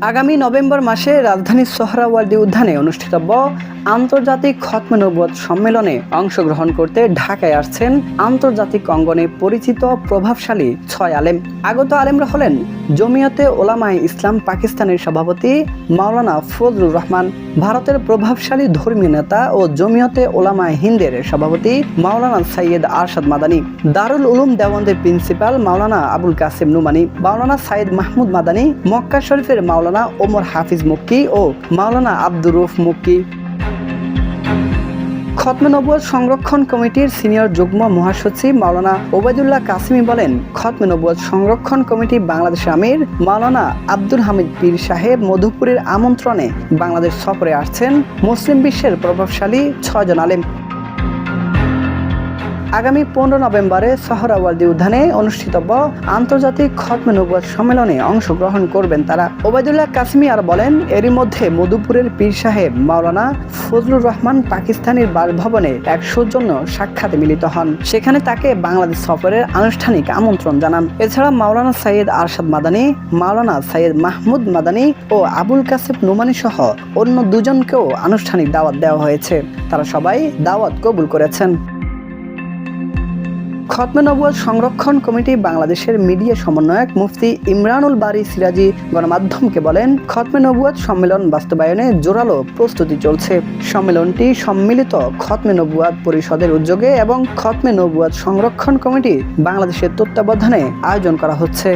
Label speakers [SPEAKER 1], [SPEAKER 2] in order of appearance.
[SPEAKER 1] আগামী নভেম্বর মাসে রাজধানীর সোহরাওয়ার্দী উদ্যানে অনুষ্ঠিতব্য আন্তর্জাতিক খতমে নবুয়ত সম্মেলনে অংশগ্রহণ করতে ঢাকায় আসছেন আন্তর্জাতিক অঙ্গনে পরিচিত প্রভাবশালী ছয় আলেম। আগত আলেমরা হলেন জমিয়তে ওলামায়ে ইসলাম পাকিস্তানের সভাপতি মাওলানা ফজলুর রহমান, ভারতের প্রভাবশালী ধর্মীয় নেতা ও জমিয়তে ওলামায়ে হিন্দের সভাপতি মাওলানা সাইয়েদ আরশাদ মাদানী, দারুল উলুম দেওবন্দের প্রিন্সিপাল মাওলানা আবুল কাসিম নুমানি, মাওলানা সাইদ মাহমুদ মাদানী, মক্কা শরীফের মাওলানা ওমর হাফিজ মুক্কি ও মাওলানা আব্দুর রুফ মুক্কি। খতমে নবুয়ত সংরক্ষণ কমিটির সিনিয়র যুগ্ম মহাসচিব মাওলানা ওবায়দুল্লাহ কাসিমি বলেন, খতমে নবুয়ত সংরক্ষণ কমিটি বাংলাদেশ আমির মাওলানা আব্দুল হামিদ পীর সাহেব মধুপুরের আমন্ত্রণে বাংলাদেশ সফরে আসছেন মুসলিম বিশ্বের প্রভাবশালী ছয়জন আলেম। আগামী পনেরো নভেম্বরে সহরাওয়ার্দী উদ্যানে অনুষ্ঠিতব্য আন্তর্জাতিক খতমে নবুয়ত সম্মেলনে অংশগ্রহণ করবেন তারা। ওবায়দুল্লাহ কাসমি আর বলেন, এরই মধ্যে মধুপুরের পীর সাহেব মাওলানা ফজলুর রহমান পাকিস্তানের বাসভবনে এক সৌজন্য সাক্ষাতে মিলিত হন। সেখানে তাকে বাংলাদেশ সফরের আনুষ্ঠানিক আমন্ত্রণ জানান। এছাড়া মাওলানা সাইয়েদ আরশাদ মাদানী, মাওলানা সাইয়েদ মাহমুদ মাদানী ও আবুল কাসেব নোমানি সহ অন্য দুজনকেও আনুষ্ঠানিক দাওয়াত দেওয়া হয়েছে। তারা সবাই দাওয়াত কবুল করেছেন। খতমে নবুয়াদ সংরক্ষণ কমিটি বাংলাদেশের মিডিয়া সমন্বয়ক মুফতি ইমরানুল বারি সিরাজি গণমাধ্যমকে বলেন খতমে নবুয়াদ সম্মেলন বাস্তবায়নে জোরালো প্রস্তুতি চলছে। সম্মেলনটি সম্মিলিত খতমে নবুয়াদ পরিষদের উদ্যোগে এবং খতমে নবুয়াদ সংরক্ষণ কমিটি বাংলাদেশের তত্ত্বাবধানে আয়োজন করা হচ্ছে।